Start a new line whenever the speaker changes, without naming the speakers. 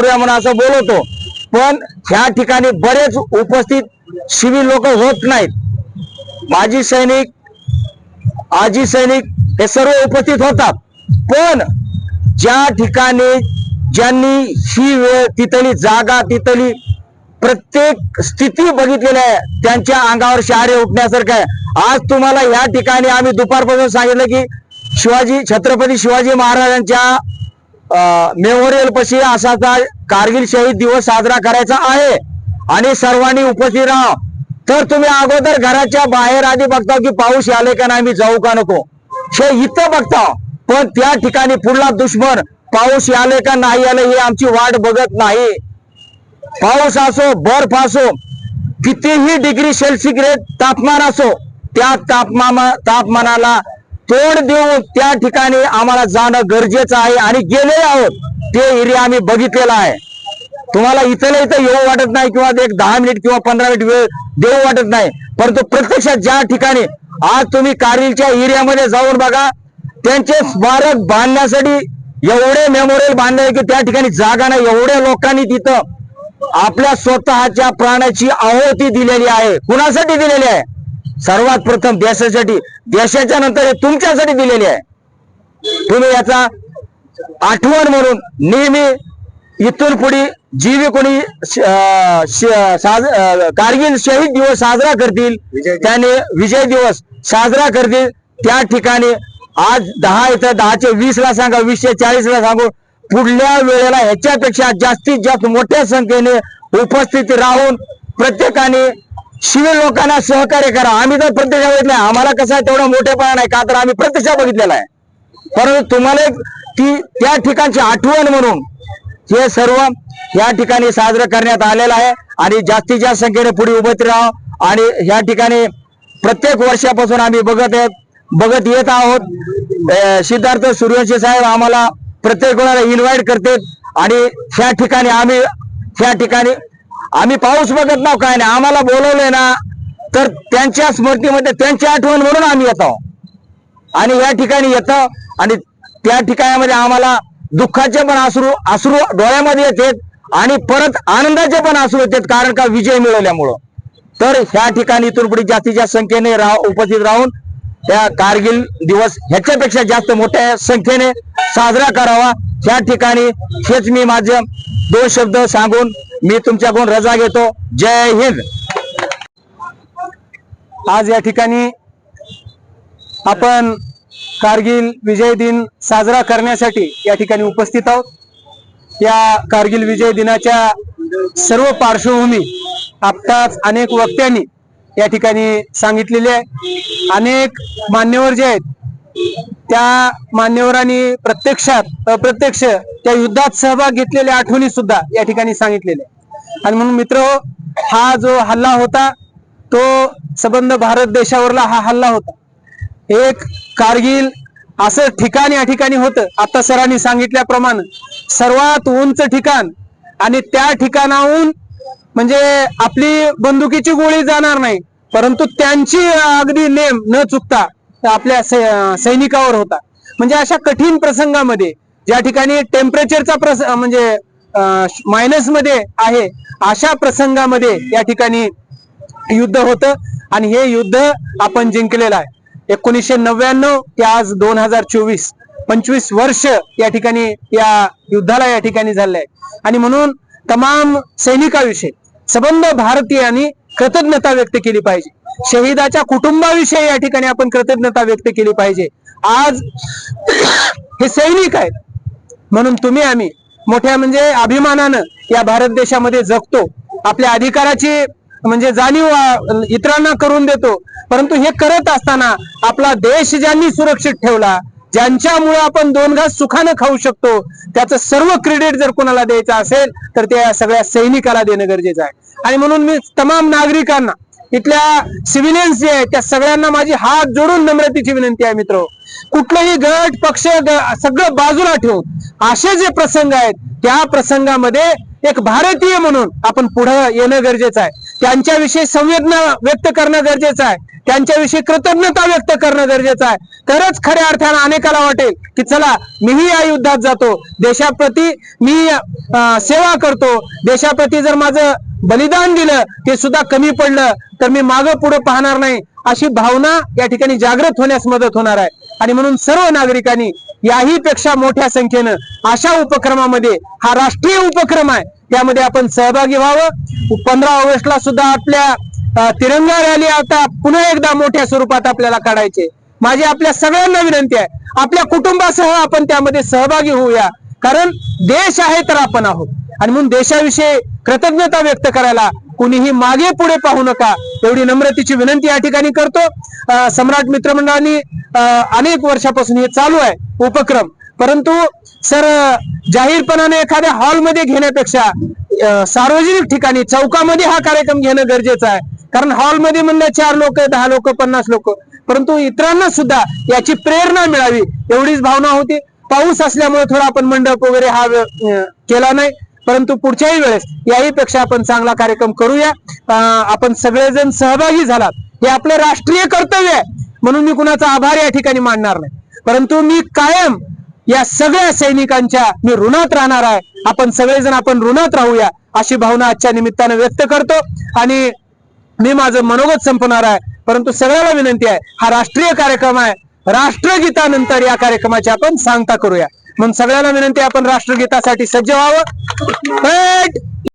करूया म्हणून असं बोलवतो. पण ह्या ठिकाणी बरेच उपस्थित शिवीर लोक होत नाहीत. माजी सैनिक आजी सैनिक हे सर्व उपस्थित होतात. पण ज्या ठिकाणी ज्यांनी ही वेळ तिथली जागा तिथली प्रत्येक स्थिती बघितलेली आहे त्यांच्या अंगावर शहारे उठण्यासारखं आहे. आज तुम्हाला या ठिकाणी आम्ही दुपारपासून सांगितलं की शिवाजी छत्रपती शिवाजी महाराजांच्या मेमोरियल पशी असा कारगिल शहीद दिवस साजरा करायचा आहे? आणि सर्वांनी उपस्थित राहा. तर तुम्ही अगोदर घराच्या बाहेर आधी बघता की पाऊस आले का नाही मी जाऊ का नको? हे इथं बघता. पण त्या ठिकाणी पुढला दुश्मन पाऊस आले का नाही आले हे आमची वाट बघत नाही. पाऊस असो बर्फ असो कितीही डिग्री सेल्सिग्रेड तापमान असो त्या तापमान तापमानाला तोड देऊन त्या ठिकाणी आम्हाला जाणं गरजेचं आहे आणि गेले आहोत ते एरिया आम्ही बघितलेला आहे. तुम्हाला इथल्या इथं येऊ वाटत नाही किंवा एक दहा मिनिट किंवा पंधरा मिनिट वेळ देऊ वाटत नाही. परंतु प्रत्यक्षात ज्या ठिकाणी आज तुम्ही कारगिलच्या एरियामध्ये जाऊन बघा त्यांचे स्मारक बांधण्यासाठी एवढे मेमोरियल बांधले की त्या ठिकाणी जागा नाही. एवढ्या लोकांनी तिथं आपल्या स्वतःच्या प्राणाची आहुती दिलेली आहे. कुणासाठी दिलेली आहे? सर्वात प्रथम देशासाठी देशाच्या नंतर हे तुमच्यासाठी दिलेली आहे. तुम्ही याचा आठवण म्हणून नेहमी इथून पुढे जी बी कोणी कारगिल शहीद दिवस साजरा करतील त्याने विजय दिवस साजरा करतील. त्या ठिकाणी आज दहा इथं दहाचे वीस ला सांगा वीसशे चाळीस ला सांगू पुढल्या वेळेला ह्याच्यापेक्षा जास्तीत जास्त मोठ्या संख्येने उपस्थित राहून प्रत्येकाने शिवीर लोकांना सहकार्य करा. आम्ही तर प्रत्यक्ष बघितलं आम्हाला कसं आहे तेवढा मोठेपणा नाही. का तर आम्ही प्रत्यक्ष बघितलेला आहे. परंतु तुम्हाला ती त्या ठिकाणची आठवण म्हणून हे सर्व या ठिकाणी साजरं करण्यात आलेलं आहे. आणि जास्तीत जास्त संख्येने पुढे उभत राहा. आणि या ठिकाणी प्रत्येक वर्षापासून आम्ही बघत आहेत बघत येत आहोत. सिद्धार्थ सूर्यवंशी साहेब आम्हाला प्रत्येक वेळेला इन्व्हाइट करतात. आणि ह्या ठिकाणी आम्ही ह्या ठिकाणी आम्ही पाऊस बघत नाव काय नाही. आम्हाला बोलवलंय ना तर त्यांच्या स्मृतीमध्ये त्यांची आठवण म्हणून आम्ही येतो. आणि या ठिकाणी येतं आणि त्या ठिकाणामध्ये आम्हाला दुःखाचे पण आसरू आसरू डोळ्यामध्ये येतात आणि परत आनंदाचे पण आसरू येतात कारण का विजय मिळवल्यामुळं. तर ह्या ठिकाणी इथून पुढे जास्तीत जास्त संख्येने राह उपस्थित राहून त्या कारगिल दिवस ह्याच्यापेक्षा जास्त मोठ्या संख्येने साजरा करावा. ह्या ठिकाणी हेच मी माझं दोन शब्द सांगून मी तुमच्याकडून रजा घेतो. जय हिंद.
आज या ठिकाणी आपण कारगिल विजय दिन साजरा करण्यासाठी या ठिकाणी उपस्थित आहोत. या कारगिल विजय दिनाच्या सर्व पार्श्वभूमी आत्ताच अनेक वक्त्यांनी या ठिकाणी सांगितलेले आहे. अनेक मान्यवर जे आहेत त्या मान्यवरांनी प्रत्यक्षात अप्रत्यक्ष त्या युद्धात सहभाग घेतलेल्या आठवणी सुद्धा या ठिकाणी सांगितलेल्या आणि म्हणून मित्र हो, हा जो हल्ला होता तो संबंध भारत देशावरला हा हल्ला होता. एक कारगिल असं ठिकाण या ठिकाणी होतं. आता सरांनी सांगितल्याप्रमाणे सर्वात उंच ठिकाण आणि त्या ठिकाणाहून म्हणजे आपली बंदुकीची गोळी जाणार नाही परंतु त्यांची अगदी नेम न चुकता आपल्या सै- सैनिकावर होता. म्हणजे अशा कठीण प्रसंगामध्ये ज्या ठिकाणी टेम्परेचरचा प्रस म्हणजे मायनसमध्ये आहे अशा प्रसंगामध्ये या ठिकाणी युद्ध होतं. आणि हे युद्ध आपण जिंकलेलं आहे. एकोणीसशे नव्याण्णव ते आज दोन हजार चोवीस पंचवीस वर्ष या ठिकाणी या युद्धाला या ठिकाणी झाले आहे आणि म्हणून तमाम सैनिकाविषयी सबंध भारतीयांनी कृतज्ञता व्यक्त केली पाहिजे. शहीदाच्या कुटुंबाविषयी या ठिकाणी आपण कृतज्ञता व्यक्त केली पाहिजे. आज हे सैनिक आहेत. म्हणून तुम्ही आम्ही मोठ्या म्हणजे अभिमानानं या भारत देशामध्ये जगतो. आपल्या अधिकाराची म्हणजे जाणीव इतरांना करून देतो. परंतु हे करत असताना आपला देश ज्यांनी सुरक्षित ठेवला ज्यांच्यामुळे आपण दोन घास सुखानं खाऊ शकतो त्याचं सर्व क्रेडिट जर कोणाला द्यायचं असेल तर त्या सगळ्या सैनिकाला देणं गरजेचं आहे. आणि म्हणून मी तमाम नागरिकांना इथल्या सिव्हिलियन्स जे आहेत त्या सगळ्यांना माझी हात जोडून नम्रतेची विनंती आहे मित्र. कुठलंही गट पक्ष सगळं बाजूला ठेवून असे जे प्रसंग आहेत त्या प्रसंगामध्ये एक भारतीय म्हणून आपण पुढे येणं गरजेचं आहे. त्यांच्याविषयी संवेदना व्यक्त करणं गरजेचं आहे. त्यांच्याविषयी कृतज्ञता व्यक्त करणं गरजेचं आहे. तरच खऱ्या अर्थानं अनेकाला वाटेल की चला मीही या युद्धात जातो. देशाप्रती मी सेवा करतो. देशाप्रती जर माझं बलिदान दिलं ते सुद्धा कमी पडलं तर मी मागं पुढे पाहणार नाही. अशी भावना या ठिकाणी जागृत होण्यास मदत होणार आहे. आणि म्हणून सर्व नागरिकांनी याही पेक्षा मोठ्या संख्येनं अशा उपक्रमामध्ये हा राष्ट्रीय उपक्रम आहे त्यामध्ये आपण सहभागी व्हावं. पंधरा ऑगस्टला सुद्धा आपल्या तिरंगा रॅली आता पुन्हा एकदा मोठ्या स्वरूपात आपल्याला काढायचे. माझी आपल्या सगळ्यांना विनंती आहे आपल्या कुटुंबासह आपण त्यामध्ये सहभागी होऊया. कारण देश आहे तर आपण आहोत. आणि म्हणून देशाविषयी कृतज्ञता व्यक्त करायला कुणीही मागे पुढे पाहू नका. एवढी नम्रतेची विनंती या ठिकाणी करतो. सम्राट मित्रमंडळांनी अनेक वर्षापासून हे चालू आहे उपक्रम. परंतु सर जाहीरपणाने एखाद्या हॉलमध्ये घेण्यापेक्षा सार्वजनिक ठिकाणी चौकामध्ये हा कार्यक्रम घेणं गरजेचं आहे. कारण हॉलमध्ये म्हणलं चार लोक दहा लोक पन्नास लोक. परंतु इतरांना सुद्धा याची प्रेरणा मिळावी एवढीच भावना होती. पाऊस असल्यामुळे थोडा आपण मंडप वगैरे हा केला नाही. परंतु पुढच्याही वेळेस याही पेक्षा आपण चांगला कार्यक्रम करूया. अं, आपण सगळेजण सहभागी झालात. हे आपलं राष्ट्रीय कर्तव्य आहे. म्हणून मी कुणाचा आभार या ठिकाणी मानणार नाही. परंतु मी कायम या सगळ्या सैनिकांच्या मी ऋणात राहणार आहे. आपण सगळेजण आपण ऋणात राहूया अशी भावना आजच्या निमित्तानं व्यक्त करतो. आणि मी माझं मनोगत संपणार आहे. परंतु सगळ्याला विनंती आहे हा राष्ट्रीय कार्यक्रम आहे. राष्ट्रगीतानंतर या कार्यक्रमाची आपण सांगता करूया. म्हणून सगळ्याला विनंती आपण राष्ट्रगीतासाठी सज्ज व्हावं.